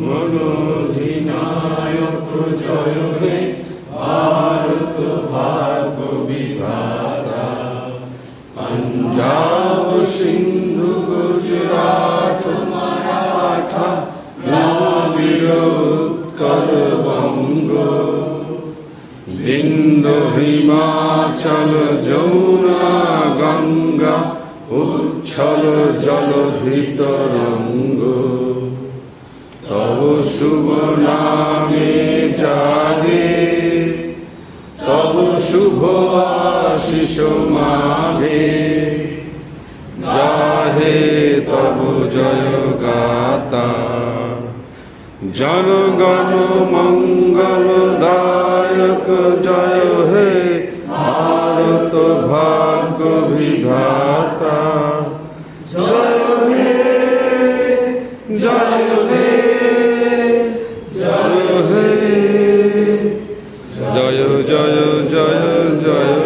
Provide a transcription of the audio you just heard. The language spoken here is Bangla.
মনোধিনায়ক জয় হে ভারত ভাগ্য বিধাতা পঞ্জাব সিন্ধু গুজরাট মারাঠা দ্রাবিড় উৎকল বঙ্গ বিন্দু হিমাচল যমুনা গঙ্গা উচ্ছল জলধিত রঙ্গ শুভ নামে জাগে। তব শুভ আশিস মাগে। গাহে তব জয় গাতা। জনগণ মঙ্গল দায়ক জয় হে। ভারত ভাগ্য বিধাতা। জয় জয় জয় জয়